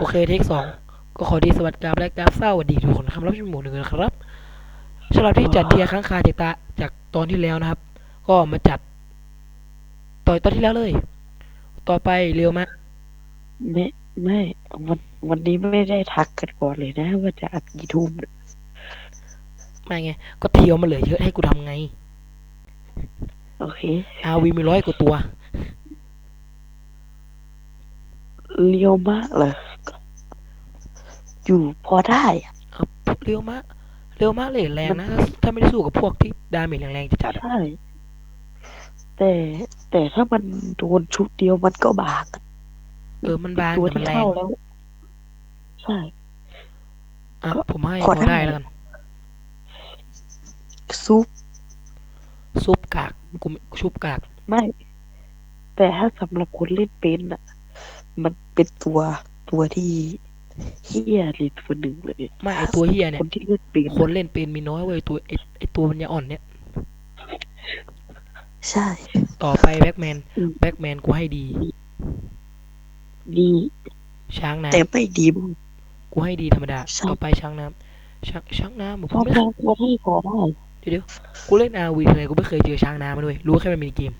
โอเคเทคสองก็ขอดีสวัสดีครับและกราบเศร้าสวัสดีทุกคนนะครับรับชมหมู่หนึ่งนะครับสำหรับที่จัดเทียร์ครั้งคาจากตาจากตอนที่แล้วนะครับ ก็มาจัดต่อยตอนที่แล้วเลย ต่อไปเร็วมากไม่ไม่วันวันนี้ไม่ได้ทักกันก่อนเลยนะ ว่าจะอัดกี่ทุ่มไม่ไง ก็เทียวมาเหลือเยอะให้กูทำไง โอเคอาวีมีร้อยกว่าตัว เลี้ยวมากเลยอยู่พอได้อะเอาเร็วมากเร็วมากเลยแรงนะถ้าไม่ได้สู้กับพวกที่ดาเมจแรงๆจะจัดอะใช่แต่แต่ถ้ามันโดนชุดเดียวมันก็บางอะเออมันบางตัวแต่มัที่นแรงเข้าแล้ว ใช่ อะก็ผมให้พพออได้ ได้แล้วกันซุปซุปกากกูไม่ชุบกาก ไม่ แต่ถ้าสำหรับคนเล่นเป็นอะ มันเป็นตัวตัวที่เฮี้ยเลยตัวหนึ่งเลยไม่ไอตัวเฮียเนี่คยนที่เล่นเป็นคนเล่นเป็นมีน้อยเว้ยตัวไอไอตัวมันยาอ่อนเนี่ย ใช่ ต่อไปแบ็กแมนอืมแบ็กแมนกูให้ดี ดีช้างน้แต่ไม่ดีมึงำกูให้ดีธรรมดาช้างต่อไปช้างน้ำช้างช้างน้ำผมเพราะไม่เราควรให้พอได้เดี๋ยวเดี๋ยวกูเล่นอาวีเลยกูไม่เคยเจอช้างน้ำมาด้วย รู้แค่มันมีเกม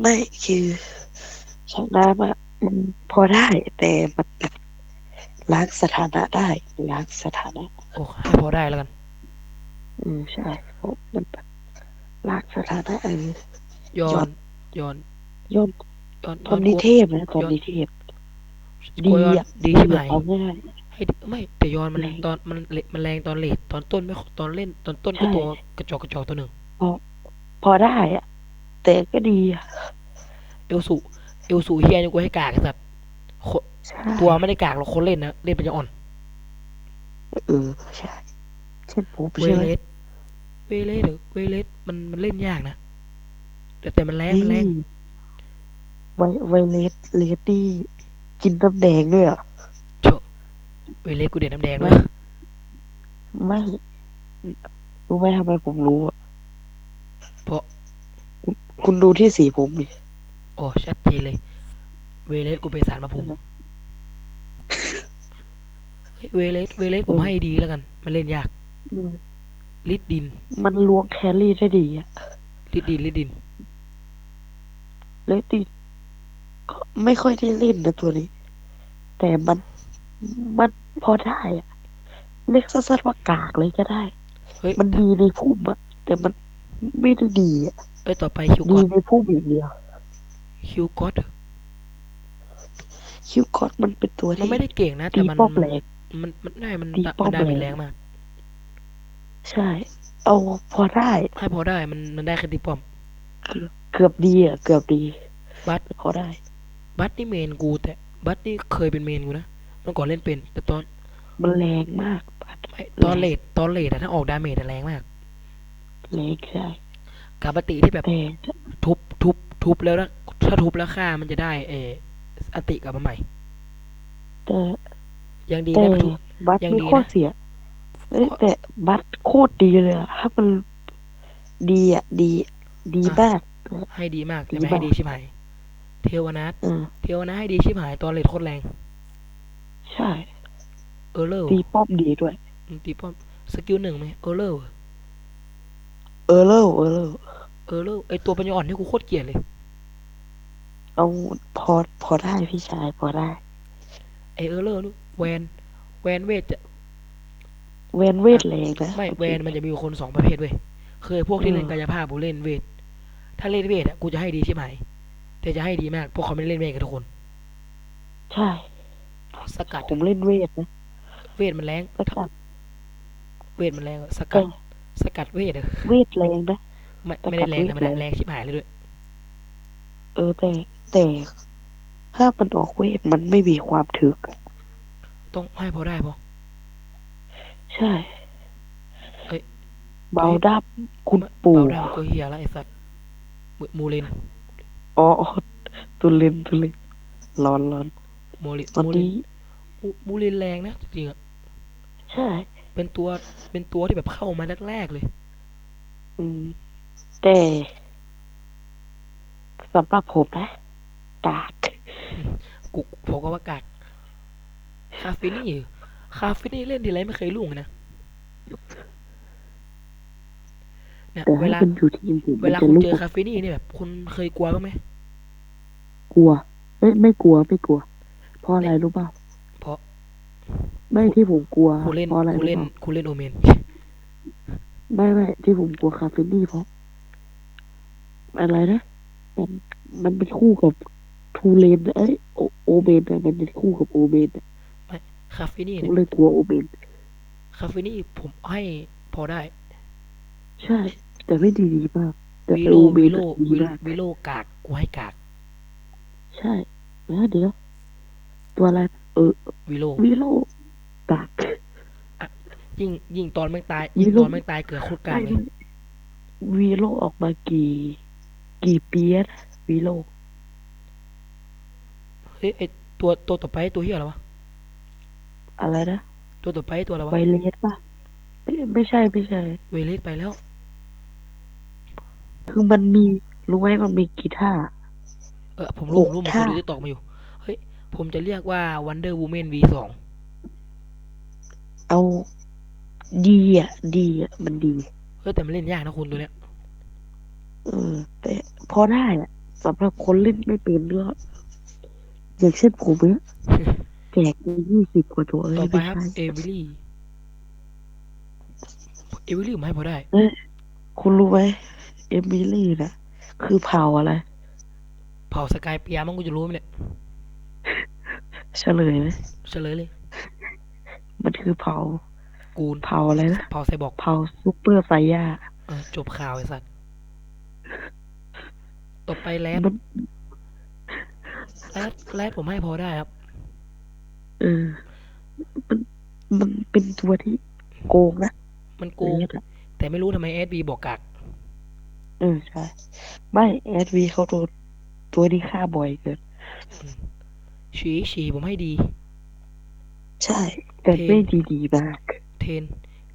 ไม่คือช่างน้ำอะ มันพอได้แต่มันล้างสถานะได้ล้างสถานะโอ้ให้พอได้แล้วกัน อืมใช่เพราะมันแบบล้างสถานะเออย้อยอนนย้อนย่อมย้อนตอนนี้เทพนะตอนนี้เทพดีดีอะอะดีดีที่ไหนแบบเอาง่ายให้ดีไม่แต่ย้อนมันแรงตอนมันเลมันแรงตอนเลทตอนต้นไม่ตอนเล่น ตอนต้นก็ใช่ตัวกระจอกกระจอกตัวหนึ่งพอได้อะแต่ก็ดีอะเอลสู เอลสูเฮียนี่กูให้กากไอ้สัตว์โคใช่ตัวไม่ได้กากหรอกคนเล่นนะเล่นเป็นยาอ่อนเออใช่เช่นผมเวใช่ไหมเลสเวเลสหรือเวเลสมันมันเล่นยากนะแต่แต่มันแรงมันแรงนี่ไวไวเลสเลสตี้กินน้ำแดงด้วยอะโชเวเลสกูเด็ดน้ำแดงด้วยไม่รู้ไหมทำไมผมรู้อะเพราะคุณดูที่สีผมดิโอ้ชัดเจนเลย เวเลสกูไปสารมาภูมิเฮ้ยเวเลสเวเลสผมให้ดีแล้วกัน มันเล่นยากอืมลิดดิน มันล้วงแครี่ได้ดีอะลิดดินลิดดินเลสตี้ก็ไม่ค่อยได้เล่นนะตัวนี้ แต่มันมันพอได้อะเรียกสั้นๆว่ากากเลยก็ได้เฮ้ยมันดีในพุ่มอะแต่มันไม่ได้ดีอะเอ้ยต่อไปคิวดีกอตในพุ่มอย่างเดียว คิวกอตคิวคอตมันเป็นตัวมันที่ ไม่ได้เก่งนะตีแต่มันป้อมแรงมันมันได้มันตีดาป้อมมันดาเมจแรงแรงมากใช่ เอาพอได้ ให้พอได้มันมันได้แค่ตีป้อม เกือบดีอะ เกือบดี บัตพอได้ บัตนี่เมนกู แต่บัตนี่เคยเป็นเมนกูนะเมื่อก่อนเล่นเป็น แต่ตอนมันแรงมากไม่ตอนเลทตอนเลทอะถ้าออกดาเมจอะแรงมากแรงใช่กาปติที่แบบแต่ทุบทุบทุบแล้วนะ ถ้าทุบแล้วฆ่ามันจะได้ เอออติกลับมาใหม่ แต่ยังดีแต่นะมันทุบ บัตยังมีดีนะ ข้อเสียเอ้ยแต่บัตโคตรดีเลยอะถ้ามันดีอะ ดี ดีมาก ให้ดีมากแต่ดีไม่ให้มากดีชิบหาย เทวนัทเออเทวนัทให้ดีชิบหายตอนเลทโคตรแรง ใช่ เออเลอร์ตีป้อมดีด้วย ตีป้อมสกิลหนึ่งไหมเออเลอร์เออเลอร์เออเลอร์เออเลอร์ไอตัวปัญญาอ่อนที่กูโคตรเกลียดเลย เอาพอพอได้พี่ชายพอได้ ไอเออร์เลอร์นู่นแวนแวนเวทจะเวนเวทแรงนะไม่แวนมันจะมีอยู่คนสองประเภทเว้ยคือไอ้พวกที่เออเล่นกายภาพกูเล่นเวท ถ้าเล่นเวทอะกูจะให้ดีใช่ไหมแต่จะให้ดีมากเพราะเขาไม่ได้เล่นเวทกันทุกคน ใช่ สกัดผมเล่นเวทนะเวทมันแรงสกัดเวทมันแรงอะสกัดเออสกัดเวทอะเวทแรงนะไม่สกัดไม่ได้แรงเวทธรรมดาแรงแรงชิบหายเลยด้วย เออแต่ แต่ถ้ามันออกเวทมันไม่มีความถึกอะต้องให้พอได้พอใช่เอ้ยเบาดับคุณปู่เบาดาวก็เฮียแล้วไอสัตว์มูมูเลนอ๋ออ๋อตุลินตุลินร้อนร้อนมูลินวันมูลินนี้มูมูลินแรงนะจริงๆอะใช่ เป็นตัวเป็นตัวที่แบบเข้ามาแรกๆเลย อืมแต่สำหรับผมนะ กากกูผมก็ว่ากากคาเฟนี่คาเฟนี่เล่นทีไรไม่เคยลุ่งนะเนี่ยแต่เวให้ลา มันอยู่ทีมผมเวมันลาจะคุณลุกเจอคาเฟนี่เนี่ยแบบคุณเคยกลัวบ้างไหม กลัวเอ้ยไม่กลัวไม่กลัว เพราะอะไรรู้เปล่าเพราะ ไม่ที่ผมกลัวคุณเล่นเพราะอะไรคุณรู้เล่นเปล่าคุณเล่นโอเมน ไม่ไม่ที่ผมกลัวคาเฟนี่เพราะ อะไรนะมันมันเป็นคู่กับ ทูเลนเอ้ยโอโอเบนอะมันเป็นคู่กับโอเบนอะคาเฟนี่ผเนี่มยเลยกลัวโอเบนคาเฟนี่ผมให้พอได้ ใช่ แต่ไม่ดีดีมากแต่วิไอโลโอเบวินโลอะดีวิโลมากวิโลกากกูให้กากใช่แล้วเดี๋ยวตัวอะไรเออวิโลวิโลกาก ยิ่งยิ่งตอนไม่ตายวิยิ่งโล ตอนไม่ตายเกิดโคตรกากเลยวีโลออกมากี่ กี่ปีแล้วนะวีโล เฮ้ยไอตัวตัวต่อไปตัวเฮียอะไรวะ อะไรนะ ตัวต่อไปตัวอะไรวะไวเลสป่ะเอ้ยไม่ใช่ไม่ใช่ เวเลสไปแล้ว คือมันมีรู้ไหมมันมีกีตาร์ เออผมรู้ผมรู้ผมเคยค่ะดูที่ตอกมาอยู่ เฮ้ย ผมจะเรียกว่า Wonder Woman V สองเอาดีอะ ดีอะ มันดี เฮ้ยแต่มันเล่นยากนะคุณตัวเนี้ย เออ แต่พอได้อะสำหรับคนเล่นไม่เป็นก็ อย่างเช่นผมเนี่ยแจกไปยี่สิบกว่าตัวเอ้ยต่อไปไม่ครับใช่เอวิลี่ เอวิลี่ผมให้พอได้คุณรู้ไหมเอมิลี่นะคือเผ่าอะไร เผาสกายเปียมันกูจะรู้ไหมเนี่ยเฉลยไหมเฉลยเลย มันคือเผ่ากูนเผ่าอะไรนะเผาไซบอร์กเผ่าซูเปอร์ไซย่าเออจบข่าวไอ้สัตว์ต่อไปแรดมัน แรดแรดผมให้พอได้ครับ เออ มันมันเป็นตัวที่โกงนะมันโกงเรดอะแต่ไม่รู้ทำไมเอสบีบอกกากเออใช่ไม่แอดวีเขาโดนตัวนี้ฆ่าบ่อยเกินชีชีผมให้ดี ใช่ แต่เทนไม่ดีดีมาก เทน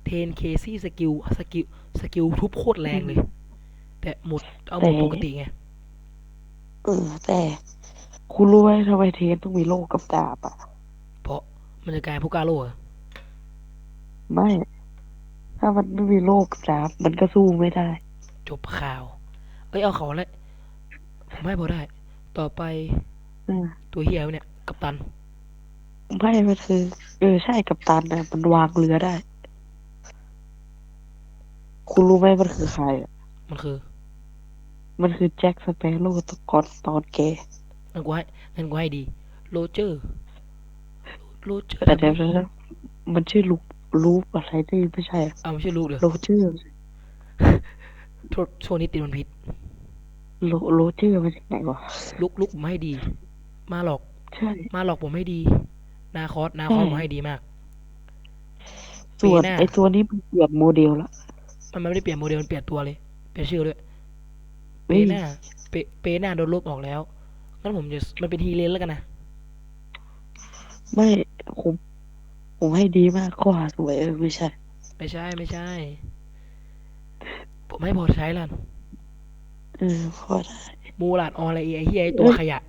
เทนเคซี่สกิลสกิลสกิลทุบโคตรแรงเลย แต่หมดเอาหมดแต่ปกติไงเออแต่ คุณรู้ไหมทำไมเทนต้องมีโล่กับดาบอะ เพราะมันจะกลายเป็นผู้กล้าโลกอะไม่ ถ้ามันไม่มีโล่กับดาบ มันก็สู้ไม่ได้ จบข่าว เอ้ยเอาเขาเลยผมให้พอได้ ต่อไปเออตัวเฮียวะเนี่ย กัปตัน ไม่มันคือเออใช่กับตันนะมันวางเรือได้ คุณรู้ไหมมันคือใครอะมันคือ มันคือแจ็คสเปโร่ตอนก่อนตอนแก งั้นกูให้งั้นกูให้ดี โรเจอร์ โรเจอร์แต่เดี๋ยวนะมันชื่อลูกลูปอะไรนี่ไม่ใช่อะเอาไม่ใช่ลูกเดี๋ยวโรเจอร์โทษช่วงนี้ติดมันผิด โรโรเจอร์มาจากไหนวะ ลุกลุกผมให้ดี มาหลอก ใช่ มาหลอกผมให้ดี นาคอสนาคอสใช่ ผมให้ดีมาก ส่วนปีหน้า ไอตัวนี้มันเปลี่ยนโมเดลละมันไม่ได้เปลี่ยนโมเดลมันเปลี่ยนตัวเลย เปลี่ยนชื่อด้วย เปเฮ้ยหน้าเปเปหน้าโดนลบออกแล้ว งั้นผมจะมันเป็นฮีเลนแล้วกันนะไม่ผมผมให้ดีมากข้อหาสวยเออไม่ใช่ ไม่ใช่ไม่ใช่ ผมให้พอใช้แล้วเออข้อได้มูลาดออนอะไรไอ้เฮียไอ้ตัวขยะ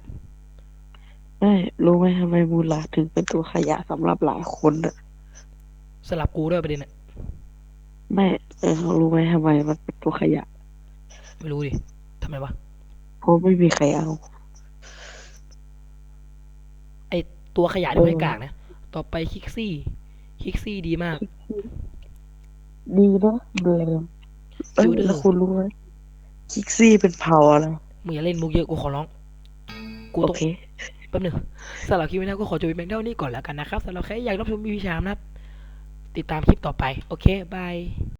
ไม่รู้ไหมทำไมมูลาถึงเป็นตัวขยะสำหรับหลายคนอะสลับกูด้วยประเด็นอะไม่เออรู้ไหมทำไมมันเป็นตัวขยะ ไม่รู้ดิทำไมวะเพราะไม่มีใครเอา ไอ ตัวขยะที่ไม่เออกากนะ ต่อไปคิกซี่ คิกซี่ดีมาก ดีนะเดิมเอ้ยดูดิแล้วคุณรู้ไหมคิกซี่เป็นเผ่าอะไรมึงอย่าเล่นมุกเยอะกูขอร้อง กูโอต้อง เค แป๊บหนึ่งสำหรับคลิปนี้นะก็ขอจบเพียงเท่านี้ก่อนแล้วกันนะครับสำหรับใครอยากรับชมมีวิชามนะครับ ติดตามคลิปต่อไป โอเค บาย